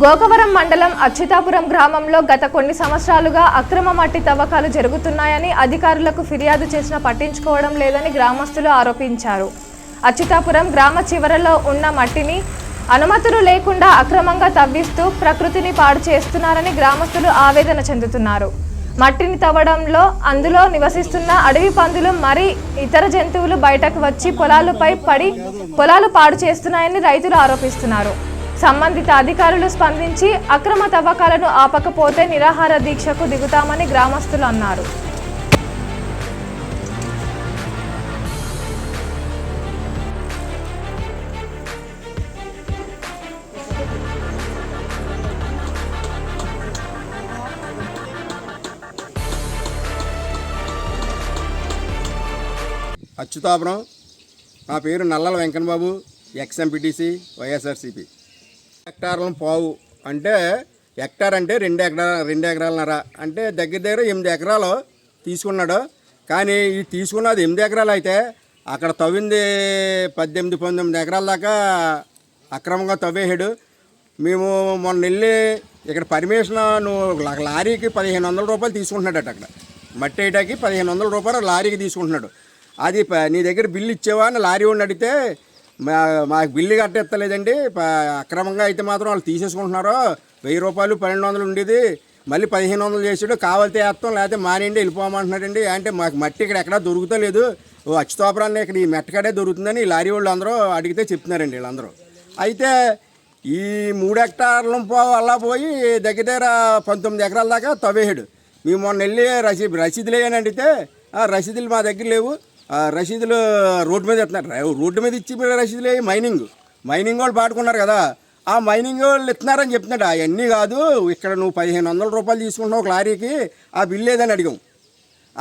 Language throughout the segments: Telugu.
గోకవరం మండలం అచ్యుతాపురం గ్రామంలో గత కొన్ని సంవత్సరాలుగా అక్రమ మట్టి తవ్వకాలు జరుగుతున్నాయని అధికారులకు ఫిర్యాదు చేసినా పట్టించుకోవడం లేదని గ్రామస్తులు ఆరోపించారు. అచ్యుతాపురం గ్రామ చివరలో ఉన్న మట్టిని అనుమతులు లేకుండా అక్రమంగా తవ్విస్తూ ప్రకృతిని పాడు చేస్తున్నారని గ్రామస్తులు ఆవేదన చెందుతున్నారు. మట్టిని తవ్వడంలో అందులో నివసిస్తున్న అడవి పందులు మరి ఇతర జంతువులు బయటకు వచ్చి పొలాలపై పడి పొలాలు పాడు చేస్తున్నాయని రైతులు ఆరోపిస్తున్నారు. సంబంధిత అధికారులు స్పందించి అక్రమ తవ్వకాలను ఆపకపోతే నిరాహార దీక్షకు దిగుతామని గ్రామస్తులు అన్నారు. అచ్యుతాపురం. నా పేరు నల్లల వెంకటబాబు ఎక్స్ఎంపిటిసి వైఎస్ఆర్సీపీ. హెక్టార్లను పావు. అంటే హెక్టార్ అంటే రెండు ఎకరా రెండు ఎకరాలన్నర. అంటే దగ్గర దగ్గర ఎనిమిది ఎకరాలు తీసుకున్నాడు. కానీ ఈ తీసుకున్నది ఎనిమిది ఎకరాలు అయితే అక్కడ తవ్వింది పద్దెనిమిది పంతొమ్మిది ఎకరాల దాకా అక్రమంగా తవ్వేసాడు మేము మొన్న వెళ్ళి ఇక్కడ పర్మిషన్ నువ్వు లారీకి పదిహేను వందల రూపాయలు తీసుకుంటున్నాడట అక్కడ. మట్టి వేయటానికి పదిహేను వందల రూపాయలు లారీకి తీసుకుంటున్నాడు. అది ప- నీ దగ్గర బిల్లు ఇచ్చేవా అని లారీ వాడిని అడిగితే మా మాకు బిల్లు కట్టెత్తలేదండి అక్రమంగా అయితే మాత్రం వాళ్ళు తీసేసుకుంటున్నారు. వెయ్యి రూపాయలు పన్నెండు వందలు ఉండేది. మళ్ళీ పదిహేను వందలు చేసాడు. కావాలితే వేస్తాం లేకపోతే మానేయండి వెళ్ళిపోమంటున్నాడండి అంటే మాకు మట్టి ఇక్కడ ఎక్కడా దొరుకుతలేదు. ఓ అచ్చుతోపరాన్ని ఇక్కడ ఈ మెట్టకాడే దొరుకుతుందని ఈ లారీ వాళ్ళు అందరూ అడిగితే చెప్తున్నారండి వీళ్ళందరూ. అయితే ఈ మూడు హెక్టార్ల వల్ల పోయి దగ్గర దగ్గర పంతొమ్మిది ఎకరాల దాకా తవ్వేసాడు మేము మొన్న వెళ్ళి రసీ రసీదులు అని అడిగితే రసీదులు మా దగ్గర లేవు. రసీదులు రోడ్డు మీద ఇస్తున్నారు రోడ్డు మీద ఇచ్చి మీరు రసీదులు మైనింగ్. మైనింగ్ వాళ్ళు పాడుకున్నారు కదా. ఆ మైనింగ్ వాళ్ళు ఇస్తున్నారని చెప్తున్నాడు. అవన్నీ కాదు ఇక్కడ నువ్వు పదిహేను వందల రూపాయలు తీసుకుంటున్నావు ఒక లారీకి ఆ బిల్లు ఏదని అడిగాం.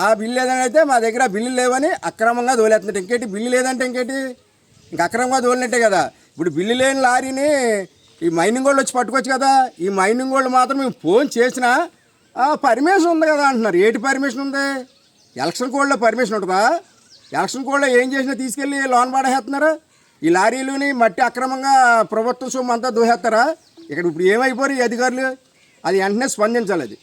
ఆ బిల్లు ఏదని అయితే మా దగ్గర బిల్లు లేవని అక్రమంగా దోలేస్తున్నట్టు ఇంకేంటి బిల్లు లేదంటే ఇంకేంటి? ఇంక అక్రమంగా దోలినట్టే కదా. ఇప్పుడు బిల్లు లేని లారీని ఈ మైనింగ్ వాళ్ళు వచ్చి పట్టుకోవచ్చు కదా. ఈ మైనింగ్ వాళ్ళు మాత్రం మేము ఫోన్ చేసినా పర్మిషన్ ఉంది కదా అంటున్నారు. ఏటి పర్మిషన్ ఉంది? ఎలక్షన్ కోడ్లో పర్మిషన్ ఉంటుందా? ఎలక్షన్ కోడ్లో ఏం చేసినా తీసుకెళ్ళి లోన్ పాడేస్తున్నారు ఈ లారీలుని మట్టి అక్రమంగా ప్రభుత్వ సొమ్ము అంతా దోహేస్తారా? ఇక్కడ ఇప్పుడు ఏమైపోరు ఈ అధికారులు? అది వెంటనే స్పందించాలి అది.